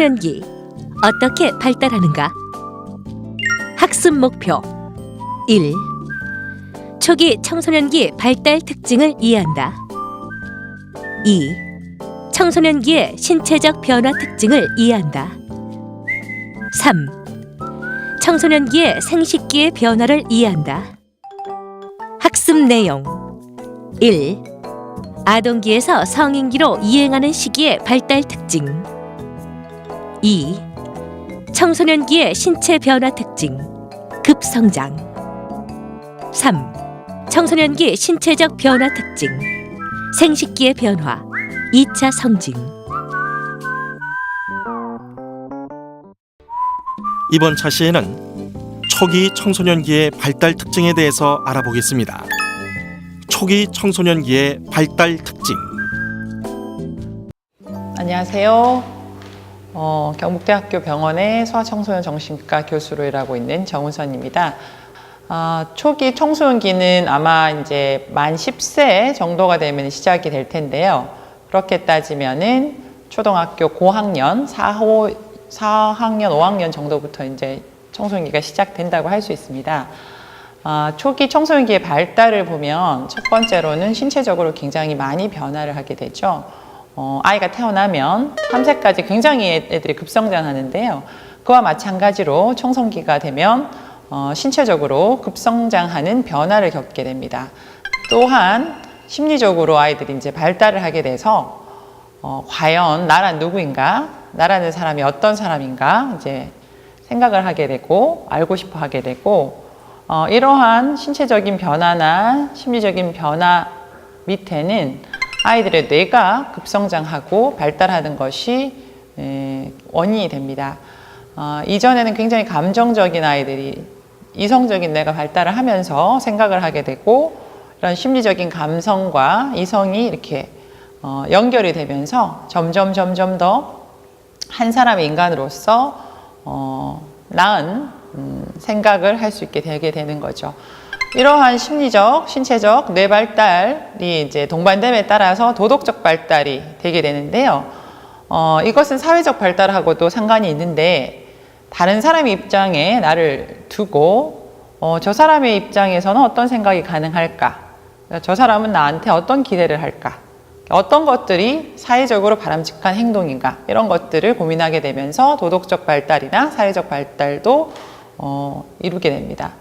청소년기 어떻게 발달하는가? 학습 목표 1. 초기 청소년기 발달 특징을 이해한다. 2. 청소년기의 신체적 변화 특징을 이해한다. 3. 청소년기의 생식기의 변화를 이해한다. 학습 내용 1. 아동기에서 성인기로 이행하는 시기의 발달 특징 2. 청소년기의 신체 변화 특징 급성장 3. 청소년기 신체적 변화 특징 생식기의 변화 2차 성징 이번 차시에는 초기 청소년기의 발달 특징에 대해서 알아보겠습니다. 초기 청소년기의 발달 특징. 안녕하세요. 어, 경북대학교 병원의 소아청소년 정신과 교수로 일하고 있는 정은선입니다. 아, 초기 청소년기는 아마 이제 만 10세 정도가 되면 시작이 될 텐데요. 그렇게 따지면은 초등학교 고학년 4호 4학년, 5학년 정도부터 이제 청소년기가 시작된다고 할 수 있습니다. 아, 초기 청소년기의 발달을 보면 첫 번째로는 신체적으로 굉장히 많이 변화를 하게 되죠. 어, 아이가 태어나면 3세까지 굉장히 애- 애들이 급성장하는데요. 그와 마찬가지로 청소년기가 되면 어, 신체적으로 급성장하는 변화를 겪게 됩니다. 또한 심리적으로 아이들이 이제 발달을 하게 돼서 어, 과연 나란 누구인가, 나라는 사람이 어떤 사람인가 이제 생각을 하게 되고 알고 싶어 하게 되고 어, 이러한 신체적인 변화나 심리적인 변화 밑에는 아이들의 뇌가 급성장하고 발달하는 것이 에, 원인이 됩니다. 어, 이전에는 굉장히 감정적인 아이들이 이성적인 뇌가 발달을 하면서 생각을 하게 되고 이런 심리적인 감성과 이성이 이렇게 어, 연결이 되면서 점점 점점 더 한 사람의 인간으로서 어, 나은 음, 생각을 할 수 있게 되게 되는 거죠. 이러한 심리적, 신체적 뇌 발달이 이제 동반됨에 따라서 도덕적 발달이 되게 되는데요. 어, 이것은 사회적 발달하고도 상관이 있는데 다른 사람의 입장에 나를 두고 어, 저 사람의 입장에서는 어떤 생각이 가능할까? 저 사람은 나한테 어떤 기대를 할까? 어떤 것들이 사회적으로 바람직한 행동인가? 이런 것들을 고민하게 되면서 도덕적 발달이나 사회적 발달도 어, 이루게 됩니다.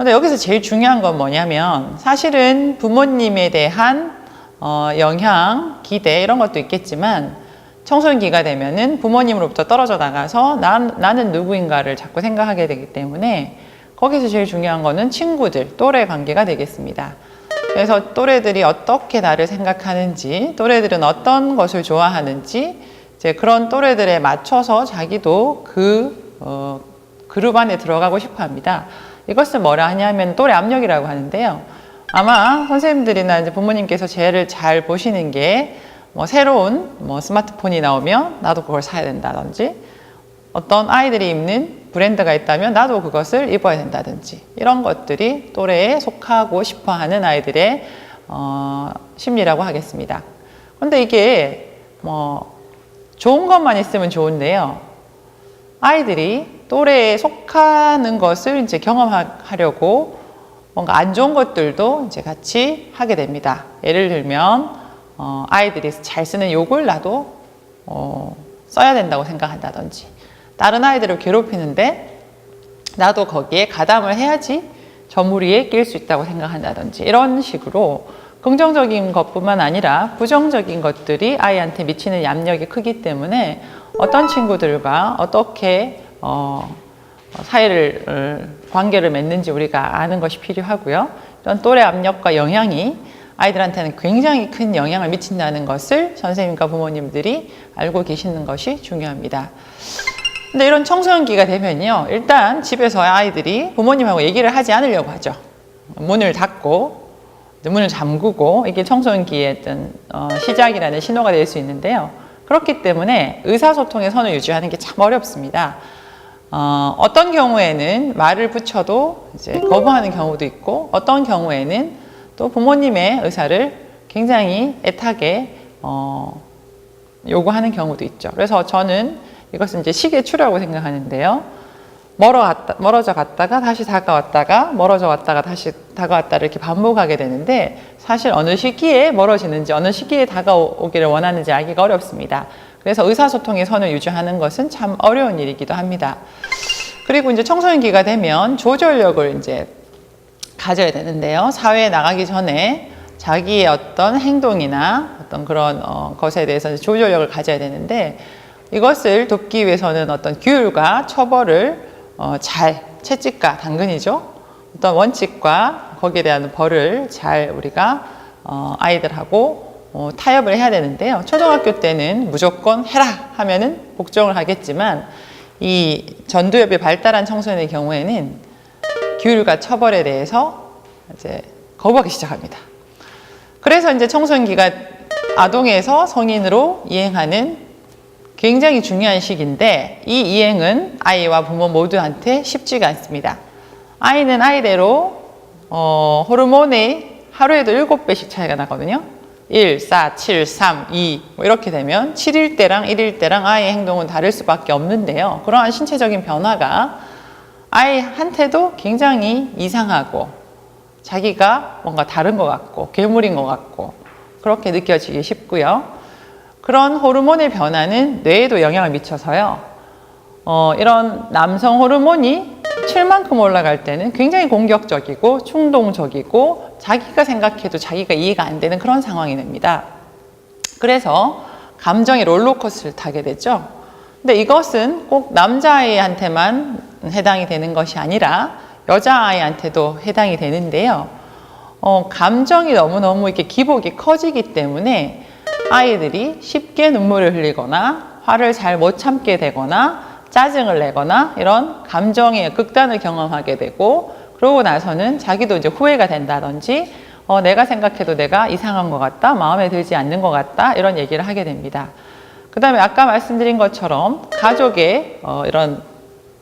근데 여기서 제일 중요한 건 뭐냐면 사실은 부모님에 대한 어, 영향, 기대 이런 것도 있겠지만 청소년기가 되면은 부모님으로부터 떨어져 나가서 난, 나는 누구인가를 자꾸 생각하게 되기 때문에 거기서 제일 중요한 거는 친구들, 또래 관계가 되겠습니다. 그래서 또래들이 어떻게 나를 생각하는지, 또래들은 어떤 것을 좋아하는지, 이제 그런 또래들에 맞춰서 자기도 그 어, 그룹 안에 들어가고 싶어 합니다. 이것을 뭐라 하냐면 또래 압력이라고 하는데요. 아마 선생님들이나 이제 부모님께서 제를 잘 보시는 게 뭐 새로운 뭐 스마트폰이 나오면 나도 그걸 사야 된다든지 어떤 아이들이 입는 브랜드가 있다면 나도 그것을 입어야 된다든지 이런 것들이 또래에 속하고 싶어 하는 아이들의 어, 심리라고 하겠습니다. 근데 이게 뭐 좋은 것만 있으면 좋은데요. 아이들이 또래에 속하는 것을 이제 경험하려고 뭔가 안 좋은 것들도 이제 같이 하게 됩니다. 예를 들면 어, 아이들이 잘 쓰는 욕을 나도 어, 써야 된다고 생각한다든지 다른 아이들을 괴롭히는데 나도 거기에 가담을 해야지 저 무리에 낄 수 있다고 생각한다든지 이런 식으로 긍정적인 것뿐만 아니라 부정적인 것들이 아이한테 미치는 압력이 크기 때문에 어떤 친구들과 어떻게 어, 사회를 어, 관계를 맺는지 우리가 아는 것이 필요하고요. 이런 또래 압력과 영향이 아이들한테는 굉장히 큰 영향을 미친다는 것을 선생님과 부모님들이 알고 계시는 것이 중요합니다. 근데 이런 청소년기가 되면요. 일단 집에서 아이들이 부모님하고 얘기를 하지 않으려고 하죠. 문을 닫고 문을 잠그고 이게 청소년기의 어떤 어, 시작이라는 신호가 될 수 있는데요. 그렇기 때문에 의사소통의 선을 유지하는 게 참 어렵습니다. 어, 어떤 경우에는 말을 붙여도 이제 거부하는 경우도 있고 어떤 경우에는 또 부모님의 의사를 굉장히 애타게 어, 요구하는 경우도 있죠. 그래서 저는 이것은 이제 시계 추라고 생각하는데요. 멀어 갔다, 멀어져 갔다가 다시 다가왔다가 멀어져 왔다가 다시 다가왔다를 이렇게 반복하게 되는데 사실 어느 시기에 멀어지는지 어느 시기에 다가오기를 원하는지 알기가 어렵습니다. 그래서 의사소통의 선을 유지하는 것은 참 어려운 일이기도 합니다. 그리고 이제 청소년기가 되면 조절력을 이제 가져야 되는데요. 사회에 나가기 전에 자기의 어떤 행동이나 어떤 그런 어, 것에 대해서 조절력을 가져야 되는데 이것을 돕기 위해서는 어떤 규율과 처벌을 어, 잘 채찍과 당근이죠. 어떤 원칙과 거기에 대한 벌을 잘 우리가 어, 아이들하고 어, 타협을 해야 되는데요. 초등학교 때는 무조건 해라 하면은 복종을 하겠지만 이 전두엽이 발달한 청소년의 경우에는 규율과 처벌에 대해서 이제 거부하기 시작합니다. 그래서 이제 청소년기가 아동에서 성인으로 이행하는 굉장히 중요한 시기인데 이 이행은 아이와 부모 모두한테 쉽지가 않습니다. 아이는 아이대로 어, 호르몬이 하루에도 7배씩 차이가 나거든요. 1, 4, 7, 3, 2, 뭐 이렇게 되면 7일 때랑 1일 때랑 아이의 행동은 다를 수밖에 없는데요. 그러한 신체적인 변화가 아이한테도 굉장히 이상하고 자기가 뭔가 다른 것 같고 괴물인 것 같고 그렇게 느껴지기 쉽고요. 그런 호르몬의 변화는 뇌에도 영향을 미쳐서요. 어, 이런 남성 호르몬이 7만큼 올라갈 때는 굉장히 공격적이고 충동적이고 자기가 생각해도 자기가 이해가 안 되는 그런 상황이 됩니다. 그래서 감정의 롤러코스를 타게 되죠. 근데 이것은 꼭 남자아이한테만 해당이 되는 것이 아니라 여자아이한테도 해당이 되는데요. 어, 감정이 너무너무 이렇게 기복이 커지기 때문에 아이들이 쉽게 눈물을 흘리거나 화를 잘 못 참게 되거나 짜증을 내거나 이런 감정의 극단을 경험하게 되고 그러고 나서는 자기도 이제 후회가 된다든지 어, 내가 생각해도 내가 이상한 것 같다 마음에 들지 않는 것 같다 이런 얘기를 하게 됩니다. 그 다음에 아까 말씀드린 것처럼 가족의 어, 이런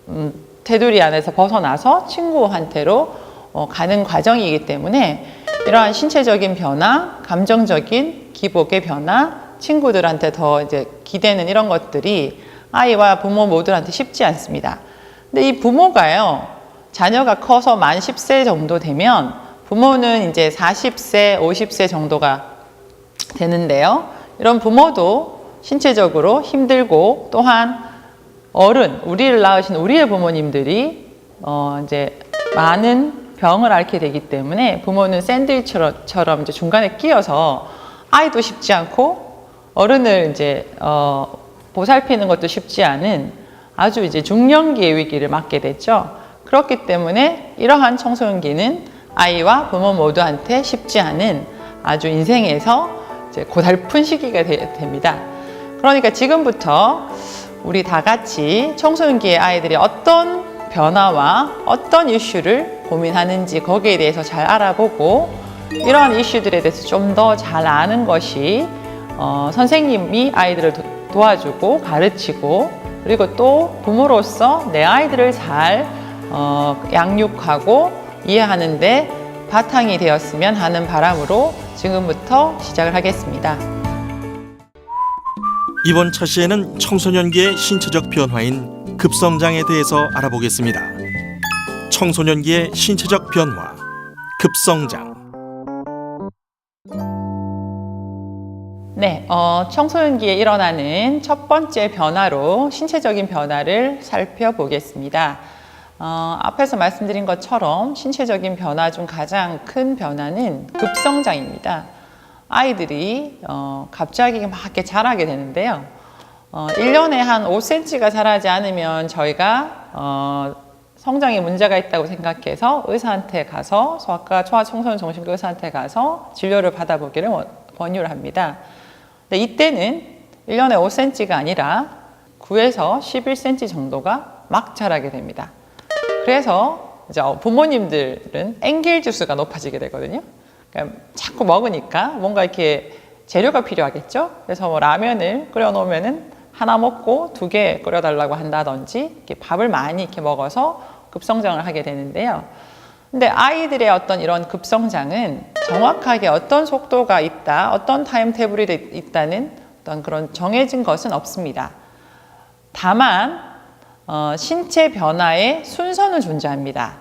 음, 테두리 안에서 벗어나서 친구한테로 어, 가는 과정이기 때문에 이러한 신체적인 변화, 감정적인 기복의 변화, 친구들한테 더 이제 기대는 이런 것들이 아이와 부모 모두한테 쉽지 않습니다. 근데 이 부모가요, 자녀가 커서 만 10세 정도 되면 부모는 이제 40세, 50세 정도가 되는데요. 이런 부모도 신체적으로 힘들고 또한 어른, 우리를 낳으신 우리의 부모님들이 어 이제 많은 병을 앓게 되기 때문에 부모는 샌드위치처럼 이제 중간에 끼어서 아이도 쉽지 않고 어른을 이제 어 보살피는 것도 쉽지 않은 아주 이제 중년기의 위기를 맞게 됐죠. 그렇기 때문에 이러한 청소년기는 아이와 부모 모두한테 쉽지 않은 아주 인생에서 이제 고달픈 시기가 되, 됩니다. 그러니까 지금부터 우리 다 같이 청소년기의 아이들이 어떤 변화와 어떤 이슈를 고민하는지 거기에 대해서 잘 알아보고 이러한 이슈들에 대해서 좀 더 잘 아는 것이 어, 선생님이 아이들을 도, 도와주고 가르치고 그리고 또 부모로서 내 아이들을 잘 어, 양육하고 이해하는데 바탕이 되었으면 하는 바람으로 지금부터 시작을 하겠습니다. 이번 차시에는 청소년기의 신체적 변화인 급성장에 대해서 알아보겠습니다. 청소년기의 신체적 변화, 급성장. 네, 어, 청소년기에 일어나는 첫 번째 변화로 신체적인 변화를 살펴보겠습니다. 어, 앞에서 말씀드린 것처럼 신체적인 변화 중 가장 큰 변화는 급성장입니다. 아이들이 어, 갑자기 막 이렇게 자라게 되는데요. 어, 1년에 한 5cm가 자라지 않으면 저희가 어, 성장에 문제가 있다고 생각해서 의사한테 가서 소아과 초아청소년 정신과 의사한테 가서 진료를 받아보기를 원- 권유를 합니다. 근데 이때는 1년에 5cm가 아니라 9에서 11cm 정도가 막 자라게 됩니다. 그래서 이제 어, 부모님들은 앵길 주스가 높아지게 되거든요. 그러니까 자꾸 먹으니까 뭔가 이렇게 재료가 필요하겠죠. 그래서 뭐 라면을 끓여 놓으면은 하나 먹고 두 개 끓여 달라고 한다든지 밥을 많이 이렇게 먹어서 급성장을 하게 되는데요. 근데 아이들의 어떤 이런 급성장은 정확하게 어떤 속도가 있다, 어떤 타임 테이블이 돼 있다는 어떤 그런 정해진 것은 없습니다. 다만 어, 신체 변화의 순서는 존재합니다.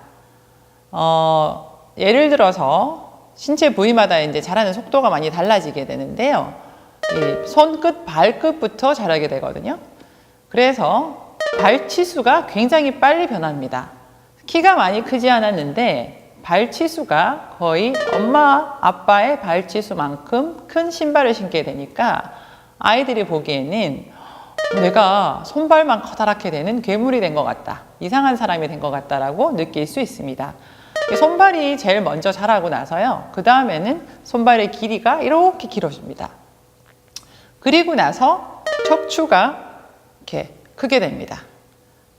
어, 예를 들어서 신체 부위마다 이제 자라는 속도가 많이 달라지게 되는데요. 이 손끝, 발끝부터 자라게 되거든요. 그래서 발치수가 굉장히 빨리 변합니다. 키가 많이 크지 않았는데 발치수가 거의 엄마, 아빠의 발치수만큼 큰 신발을 신게 되니까 아이들이 보기에는 내가 손발만 커다랗게 되는 괴물이 된 것 같다. 이상한 사람이 된 것 같다라고 느낄 수 있습니다. 손발이 제일 먼저 자라고 나서요. 그 다음에는 손발의 길이가 이렇게 길어집니다. 그리고 나서 척추가 이렇게 크게 됩니다.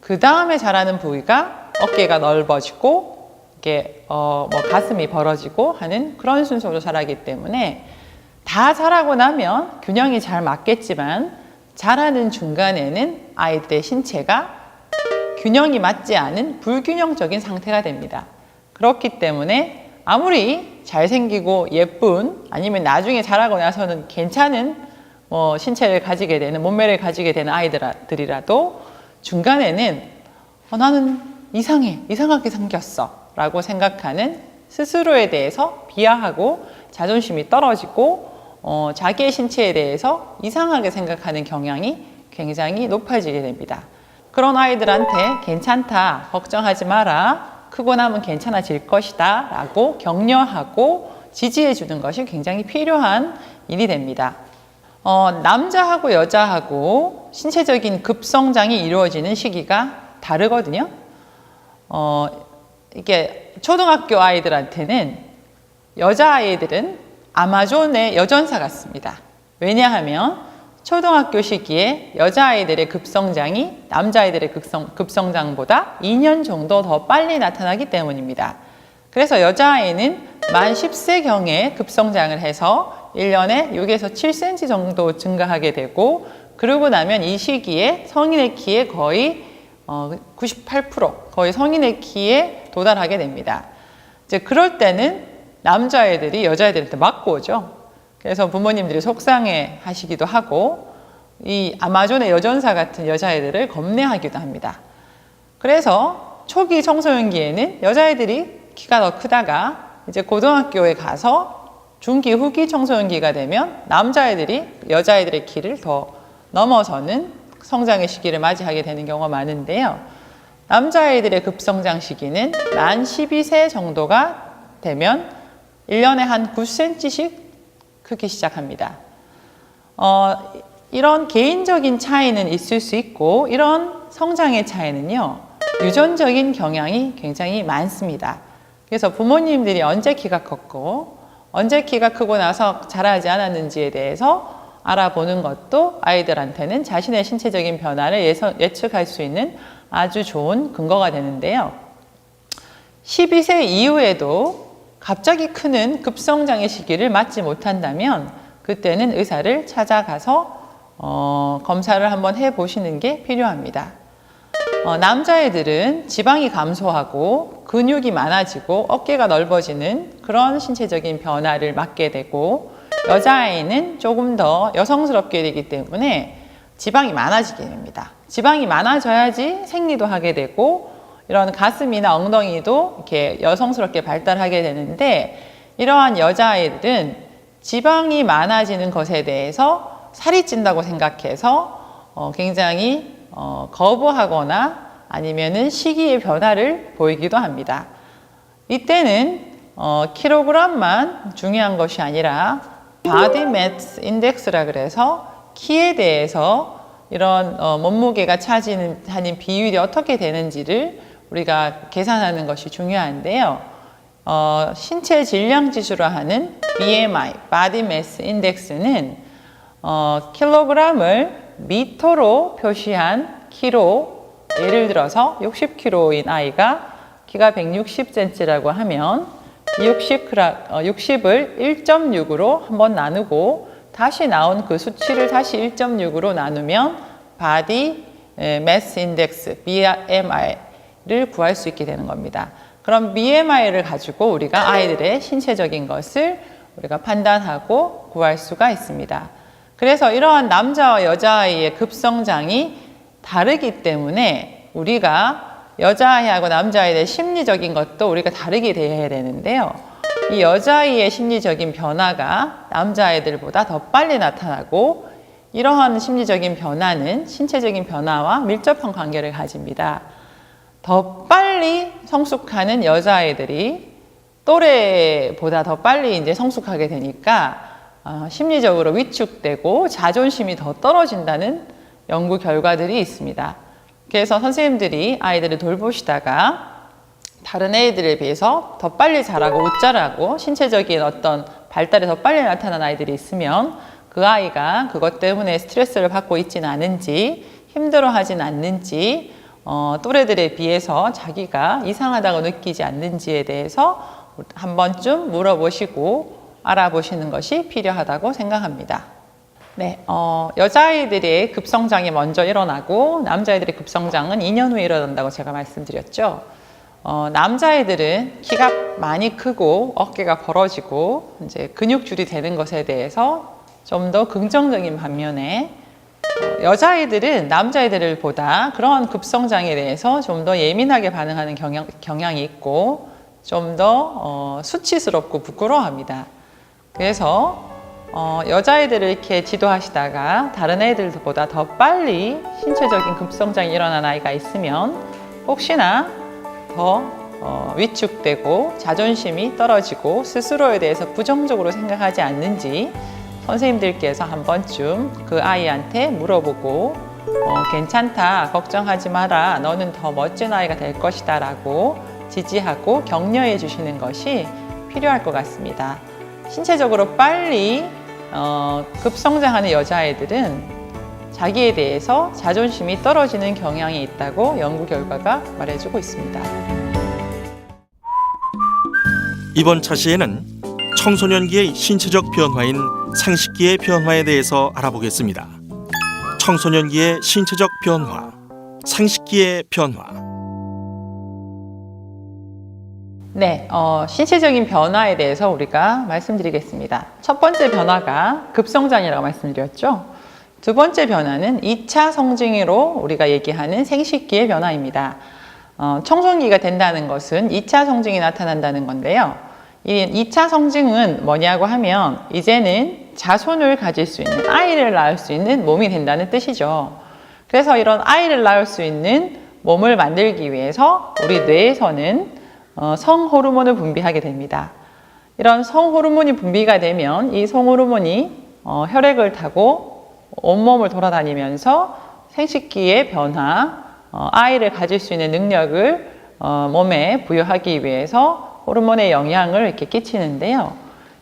그 다음에 자라는 부위가 어깨가 넓어지고 이게 어 뭐 가슴이 벌어지고 하는 그런 순서로 자라기 때문에 다 자라고 나면 균형이 잘 맞겠지만 자라는 중간에는 아이들의 신체가 균형이 맞지 않은 불균형적인 상태가 됩니다. 그렇기 때문에 아무리 잘생기고 예쁜 아니면 나중에 자라고 나서는 괜찮은 뭐 신체를 가지게 되는 몸매를 가지게 되는 아이들이라도 중간에는 어, 나는 이상해 이상하게 생겼어 라고 생각하는 스스로에 대해서 비하하고 자존심이 떨어지고 어, 자기의 신체에 대해서 이상하게 생각하는 경향이 굉장히 높아지게 됩니다. 그런 아이들한테 괜찮다, 걱정하지 마라, 크고 나면 괜찮아질 것이다 라고 격려하고 지지해 주는 것이 굉장히 필요한 일이 됩니다. 어, 남자하고 여자하고 신체적인 급성장이 이루어지는 시기가 다르거든요. 어, 이게 초등학교 아이들한테는 여자아이들은 아마존의 여전사 같습니다. 왜냐하면 초등학교 시기에 여자아이들의 급성장이 남자아이들의 급성, 급성장보다 2년 정도 더 빨리 나타나기 때문입니다. 그래서 여자아이는 만 10세경에 급성장을 해서 1년에 6에서 7cm 정도 증가하게 되고 그러고 나면 이 시기에 성인의 키에 거의 어, 98% 거의 성인의 키에 도달하게 됩니다. 이제 그럴 때는 남자애들이 여자애들한테 맞고 오죠. 그래서 부모님들이 속상해 하시기도 하고 이 아마존의 여전사 같은 여자애들을 겁내하기도 합니다. 그래서 초기 청소년기에는 여자애들이 키가 더 크다가 이제 고등학교에 가서 중기 후기 청소년기가 되면 남자애들이 여자애들의 키를 더 넘어서는 성장의 시기를 맞이하게 되는 경우가 많은데요. 남자아이들의 급성장 시기는 만 12세 정도가 되면 1년에 한 9cm씩 크기 시작합니다. 어, 이런 개인적인 차이는 있을 수 있고 이런 성장의 차이는요. 유전적인 경향이 굉장히 많습니다. 그래서 부모님들이 언제 키가 컸고 언제 키가 크고 나서 자라지 않았는지에 대해서 알아보는 것도 아이들한테는 자신의 신체적인 변화를 예측할 수 있는 아주 좋은 근거가 되는데요. 12세 이후에도 갑자기 크는 급성장의 시기를 맞지 못한다면 그때는 의사를 찾아가서 어, 검사를 한번 해보시는 게 필요합니다. 어, 남자애들은 지방이 감소하고 근육이 많아지고 어깨가 넓어지는 그런 신체적인 변화를 맞게 되고 여자아이는 조금 더 여성스럽게 되기 때문에 지방이 많아지게 됩니다. 지방이 많아져야지 생리도 하게 되고 이런 가슴이나 엉덩이도 이렇게 여성스럽게 발달하게 되는데 이러한 여자아이들은 지방이 많아지는 것에 대해서 살이 찐다고 생각해서 어, 굉장히 어, 거부하거나 아니면은 시기의 변화를 보이기도 합니다. 이때는 어, 킬로그램만 중요한 것이 아니라 바디 매스 인덱스라 그래서 키에 대해서 이런 어, 몸무게가 차지하는 하는 비율이 어떻게 되는지를 우리가 계산하는 것이 중요한데요. 어, 신체 질량 지수로 하는 BMI, Body Mass Index는 어, 킬로그램을 미터로 표시한 키로 예를 들어서 60kg인 아이가 키가 160cm라고 하면 60, 60을 1.6으로 한번 나누고 다시 나온 그 수치를 다시 1.6으로 나누면 바디 매스 인덱스 BMI를 구할 수 있게 되는 겁니다. 그럼 BMI를 가지고 우리가 아이들의 신체적인 것을 우리가 판단하고 구할 수가 있습니다. 그래서 이러한 남자와 여자아이의 급성장이 다르기 때문에 우리가 여자아이하고 남자아이의 심리적인 것도 우리가 다르게 대해야 되는데요. 이 여자아이의 심리적인 변화가 남자아이들보다 더 빨리 나타나고 이러한 심리적인 변화는 신체적인 변화와 밀접한 관계를 가집니다. 더 빨리 성숙하는 여자아이들이 또래보다 더 빨리 이제 성숙하게 되니까 어, 심리적으로 위축되고 자존심이 더 떨어진다는 연구 결과들이 있습니다. 그래서 선생님들이 아이들을 돌보시다가 다른 애들에 비해서 더 빨리 자라고 웃자라고 신체적인 어떤 발달이 더 빨리 나타난 아이들이 있으면 그 아이가 그것 때문에 스트레스를 받고 있지는 않은지 힘들어하진 않는지 어, 또래들에 비해서 자기가 이상하다고 느끼지 않는지에 대해서 한 번쯤 물어보시고 알아보시는 것이 필요하다고 생각합니다. 네, 어, 여자아이들의 급성장이 먼저 일어나고 남자아이들의 급성장은 2년 후에 일어난다고 제가 말씀드렸죠. 어, 남자애들은 키가 많이 크고 어깨가 벌어지고 이제 근육줄이 되는 것에 대해서 좀 더 긍정적인 반면에 어, 여자아이들은 남자애들보다 그러한 급성장에 대해서 좀 더 예민하게 반응하는 경향, 경향이 있고 좀더 어, 수치스럽고 부끄러워합니다. 그래서 어, 여자애들을 이렇게 지도하시다가 다른 애들보다 더 빨리 신체적인 급성장이 일어난 아이가 있으면 혹시나 더 어, 위축되고 자존심이 떨어지고 스스로에 대해서 부정적으로 생각하지 않는지 선생님들께서 한 번쯤 그 아이한테 물어보고 어, 괜찮다 걱정하지 마라 너는 더 멋진 아이가 될 것이다 라고 지지하고 격려해 주시는 것이 필요할 것 같습니다. 신체적으로 빨리 어, 급성장하는 여자아이들은 자기에 대해서 자존심이 떨어지는 경향이 있다고 연구 결과가 말해주고 있습니다. 이번 차시에는 청소년기의 신체적 변화인 상식기의 변화에 대해서 알아보겠습니다. 청소년기의 신체적 변화, 상식기의 변화. 네, 어, 신체적인 변화에 대해서 우리가 말씀드리겠습니다. 첫 번째 변화가 급성장이라고 말씀드렸죠. 두 번째 변화는 2차 성징으로 우리가 얘기하는 생식기의 변화입니다. 어, 청소년기가 된다는 것은 2차 성징이 나타난다는 건데요. 이 2차 성징은 뭐냐고 하면 이제는 자손을 가질 수 있는 아이를 낳을 수 있는 몸이 된다는 뜻이죠. 그래서 이런 아이를 낳을 수 있는 몸을 만들기 위해서 우리 뇌에서는 어, 성 호르몬을 분비하게 됩니다. 이런 성 호르몬이 분비가 되면 이 성 호르몬이 어, 혈액을 타고 온몸을 돌아다니면서 생식기의 변화, 어, 아이를 가질 수 있는 능력을 어, 몸에 부여하기 위해서 호르몬의 영향을 이렇게 끼치는데요.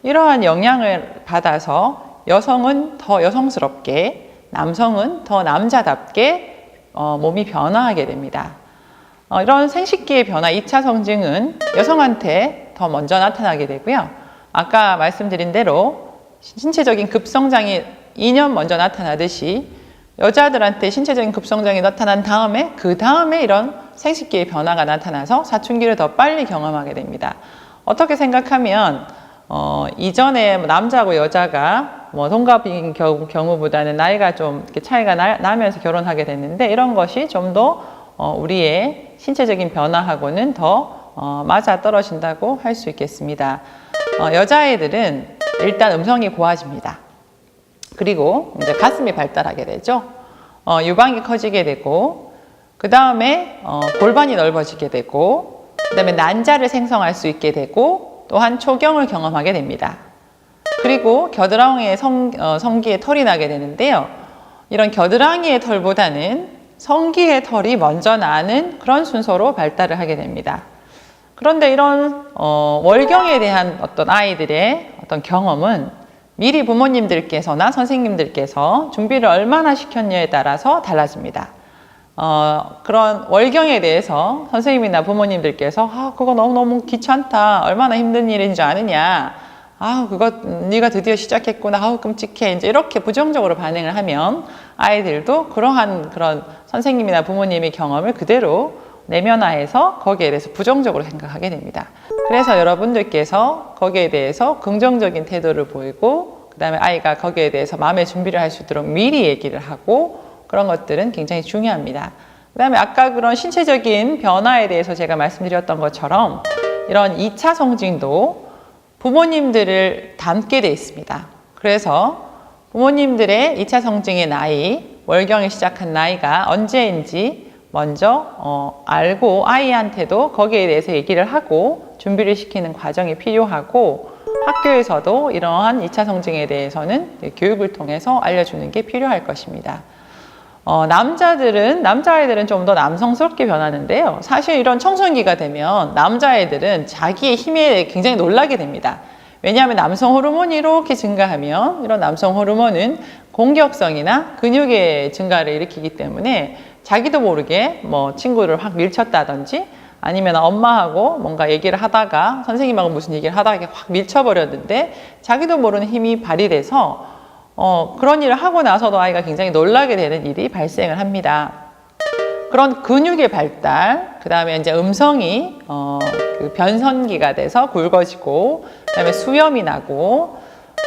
이러한 영향을 받아서 여성은 더 여성스럽게, 남성은 더 남자답게 어, 몸이 변화하게 됩니다. 어, 이런 생식기의 변화 2차 성징은 여성한테 더 먼저 나타나게 되고요. 아까 말씀드린 대로 신체적인 급성장이 2년 먼저 나타나듯이 여자들한테 신체적인 급성장이 나타난 다음에 그 다음에 이런 생식기의 변화가 나타나서 사춘기를 더 빨리 경험하게 됩니다. 어떻게 생각하면 어, 이전에 뭐 남자하고 여자가 뭐 동갑인 경우, 경우 보다는 나이가 좀 차이가 나, 나면서 결혼하게 됐는데 이런 것이 좀더 어, 우리의 신체적인 변화하고는 더 어, 맞아 떨어진다고 할 수 있겠습니다. 어, 여자애들은 일단 음성이 고와집니다. 그리고 이제 가슴이 발달하게 되죠. 어, 유방이 커지게 되고, 그 다음에 어, 골반이 넓어지게 되고, 그 다음에 난자를 생성할 수 있게 되고, 또한 초경을 경험하게 됩니다. 그리고 겨드랑이에 성, 어, 성기에 털이 나게 되는데요. 이런 겨드랑이의 털보다는 성기의 털이 먼저 나는 그런 순서로 발달을 하게 됩니다. 그런데 이런 어, 월경에 대한 어떤 아이들의 어떤 경험은 미리 부모님들께서나 선생님들께서 준비를 얼마나 시켰냐에 따라서 달라집니다. 어, 그런 월경에 대해서 선생님이나 부모님들께서 아, 그거 너무너무 귀찮다. 얼마나 힘든 일인 줄 아느냐. 아, 그거 네가 드디어 시작했구나. 아우 끔찍해. 이제 이렇게 부정적으로 반응을 하면 아이들도 그러한 그런 선생님이나 부모님의 경험을 그대로 내면화해서 거기에 대해서 부정적으로 생각하게 됩니다. 그래서 여러분들께서 거기에 대해서 긍정적인 태도를 보이고 그 다음에 아이가 거기에 대해서 마음의 준비를 할 수 있도록 미리 얘기를 하고 그런 것들은 굉장히 중요합니다. 그 다음에 아까 그런 신체적인 변화에 대해서 제가 말씀드렸던 것처럼 이런 2차 성징도 부모님들을 닮게 돼 있습니다. 그래서 부모님들의 2차 성징의 나이, 월경이 시작한 나이가 언제인지 먼저 어, 알고 아이한테도 거기에 대해서 얘기를 하고 준비를 시키는 과정이 필요하고 학교에서도 이러한 2차 성징에 대해서는 교육을 통해서 알려주는 게 필요할 것입니다. 어, 남자들은 남자아이들은 좀 더 남성스럽게 변하는데요. 사실 이런 청소년기가 되면 남자아이들은 자기의 힘에 굉장히 놀라게 됩니다. 왜냐하면 남성 호르몬이 이렇게 증가하면 이런 남성 호르몬은 공격성이나 근육의 증가를 일으키기 때문에 자기도 모르게 뭐 친구를 확 밀쳤다든지 아니면 엄마하고 뭔가 얘기를 하다가 선생님하고 무슨 얘기를 하다가 확 밀쳐버렸는데 자기도 모르는 힘이 발휘돼서 어, 그런 일을 하고 나서도 아이가 굉장히 놀라게 되는 일이 발생을 합니다. 그런 근육의 발달, 그 다음에 이제 음성이 어, 그 변선기가 돼서 굵어지고, 그 다음에 수염이 나고,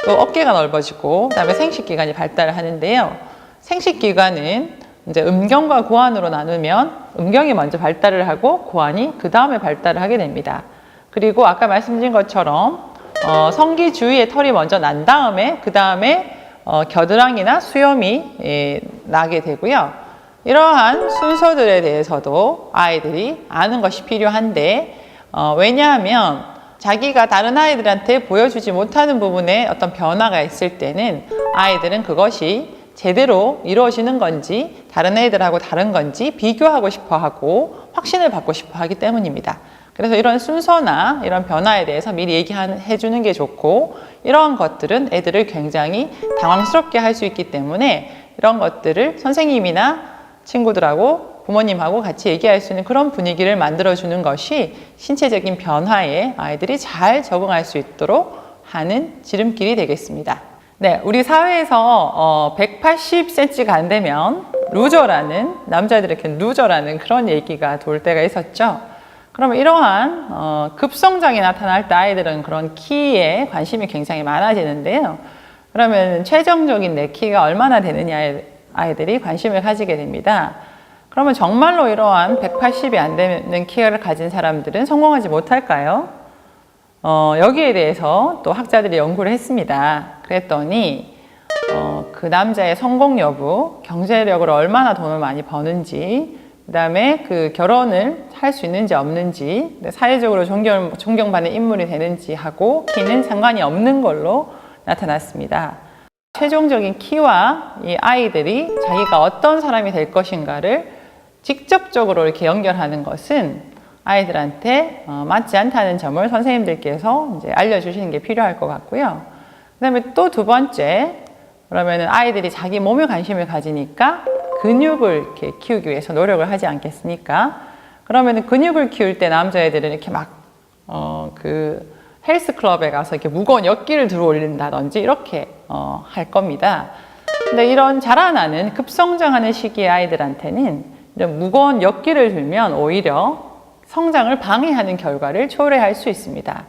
또 어깨가 넓어지고, 그 다음에 생식기관이 발달을 하는데요. 생식기관은 이제 음경과 고환으로 나누면 음경이 먼저 발달을 하고 고환이 그 다음에 발달을 하게 됩니다. 그리고 아까 말씀드린 것처럼 어, 성기 주위에 털이 먼저 난 다음에 그 다음에 어, 겨드랑이나 수염이 예, 나게 되고요. 이러한 순서들에 대해서도 아이들이 아는 것이 필요한데 어, 왜냐하면 자기가 다른 아이들한테 보여주지 못하는 부분에 어떤 변화가 있을 때는 아이들은 그것이 제대로 이루어지는 건지 다른 애들하고 다른 건지 비교하고 싶어 하고 확신을 받고 싶어 하기 때문입니다. 그래서 이런 순서나 이런 변화에 대해서 미리 얘기해 주는 게 좋고 이러한 것들은 애들을 굉장히 당황스럽게 할 수 있기 때문에 이런 것들을 선생님이나 친구들하고 부모님하고 같이 얘기할 수 있는 그런 분위기를 만들어 주는 것이 신체적인 변화에 아이들이 잘 적응할 수 있도록 하는 지름길이 되겠습니다. 네, 우리 사회에서 어, 180cm가 안 되면 루저라는 남자들에게 루저라는 그런 얘기가 돌 때가 있었죠. 그러면 이러한 어, 급성장이 나타날 때 아이들은 그런 키에 관심이 굉장히 많아지는데요. 그러면 최종적인 내 키가 얼마나 되느냐에 아이들이 관심을 가지게 됩니다. 그러면 정말로 이러한 180이 안 되는 키를 가진 사람들은 성공하지 못할까요? 어, 여기에 대해서 또 학자들이 연구를 했습니다. 그랬더니 어, 그 남자의 성공 여부, 경제력으로 얼마나 돈을 많이 버는지, 그 다음에 그 결혼을 할 수 있는지 없는지, 사회적으로 존경, 존경받는 인물이 되는지 하고 키는 상관이 없는 걸로 나타났습니다. 최종적인 키와 이 아이들이 자기가 어떤 사람이 될 것인가를 직접적으로 이렇게 연결하는 것은 아이들한테 어, 맞지 않다는 점을 선생님들께서 이제 알려주시는 게 필요할 것 같고요. 그 다음에 또 두 번째, 그러면은 아이들이 자기 몸에 관심을 가지니까 근육을 이렇게 키우기 위해서 노력을 하지 않겠습니까? 그러면은 근육을 키울 때 남자애들은 이렇게 막, 어, 그 헬스 클럽에 가서 이렇게 무거운 역기를 들어 올린다든지 이렇게, 어, 할 겁니다. 근데 이런 자라나는 급성장하는 시기의 아이들한테는 무거운 역기를 들면 오히려 성장을 방해하는 결과를 초래할 수 있습니다.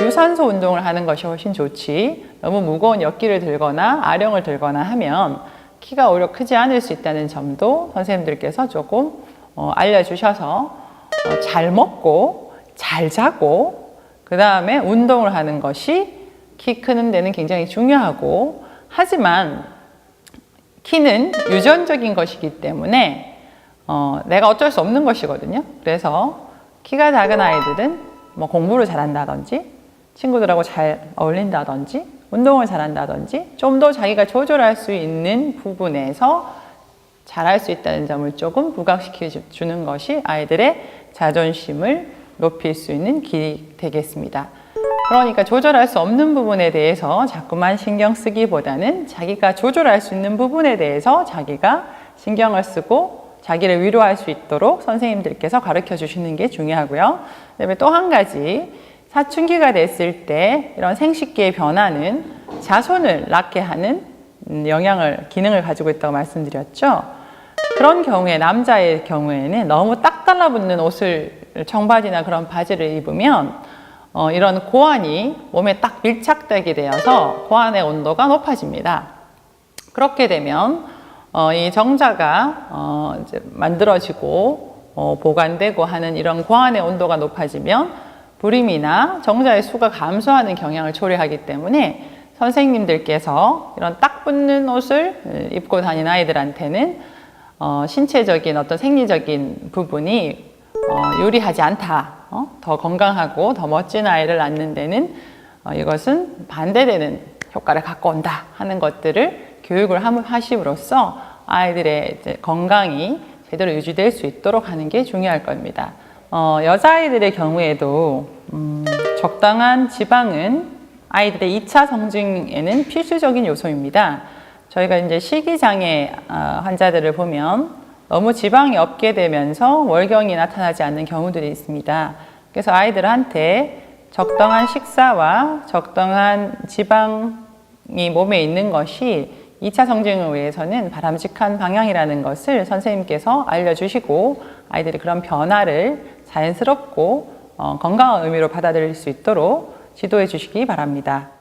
유산소 운동을 하는 것이 훨씬 좋지 너무 무거운 역기를 들거나 아령을 들거나 하면 키가 오히려 크지 않을 수 있다는 점도 선생님들께서 조금 어, 알려주셔서 어, 잘 먹고 잘 자고 그 다음에 운동을 하는 것이 키 크는 데는 굉장히 중요하고 하지만 키는 유전적인 것이기 때문에 어, 내가 어쩔 수 없는 것이거든요. 그래서 키가 작은 아이들은 뭐 공부를 잘한다든지 친구들하고 잘 어울린다든지 운동을 잘한다든지 좀 더 자기가 조절할 수 있는 부분에서 잘할 수 있다는 점을 조금 부각시켜 주는 것이 아이들의 자존심을 높일 수 있는 길이 되겠습니다. 그러니까 조절할 수 없는 부분에 대해서 자꾸만 신경 쓰기보다는 자기가 조절할 수 있는 부분에 대해서 자기가 신경을 쓰고 자기를 위로할 수 있도록 선생님들께서 가르쳐 주시는 게 중요하고요. 그다음에 또 한 가지 사춘기가 됐을 때 이런 생식기의 변화는 자손을 낳게 하는 영향을 기능을 가지고 있다고 말씀드렸죠. 그런 경우에 남자의 경우에는 너무 딱 달라붙는 옷을 청바지나 그런 바지를 입으면 어, 이런 고환이 몸에 딱 밀착되게 되어서 고환의 온도가 높아집니다. 그렇게 되면 어, 이 정자가 어, 이제 만들어지고 어, 보관되고 하는 이런 고안의 온도가 높아지면 불임이나 정자의 수가 감소하는 경향을 초래하기 때문에 선생님들께서 이런 딱 붙는 옷을 입고 다니는 아이들한테는 어, 신체적인 어떤 생리적인 부분이 어, 유리하지 않다. 어? 더 건강하고 더 멋진 아이를 낳는 데는 어, 이것은 반대되는 효과를 갖고 온다 하는 것들을 교육을 함- 하심으로써 아이들의 건강이 제대로 유지될 수 있도록 하는 게 중요할 겁니다. 어, 여자아이들의 경우에도 음, 적당한 지방은 아이들의 2차 성징에는 필수적인 요소입니다. 저희가 이제 식이장애 아, 환자들을 보면 너무 지방이 없게 되면서 월경이 나타나지 않는 경우들이 있습니다. 그래서 아이들한테 적당한 식사와 적당한 지방이 몸에 있는 것이 2차 성징을 위해서는 바람직한 방향이라는 것을 선생님께서 알려주시고 아이들이 그런 변화를 자연스럽고 어, 건강한 의미로 받아들일 수 있도록 지도해 주시기 바랍니다.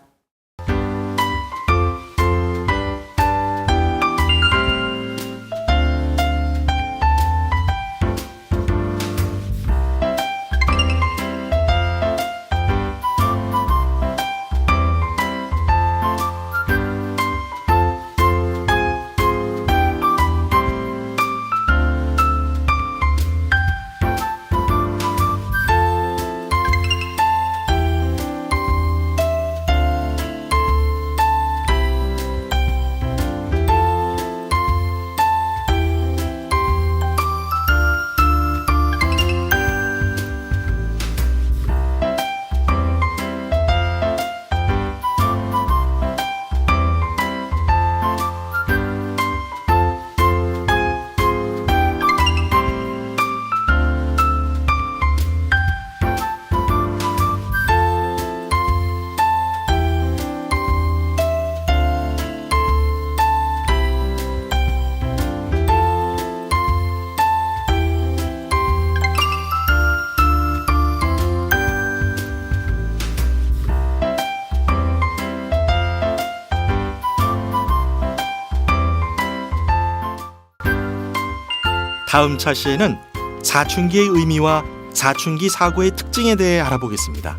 다음 차시에는 사춘기의 의미와 사춘기 사고의 특징에 대해 알아보겠습니다.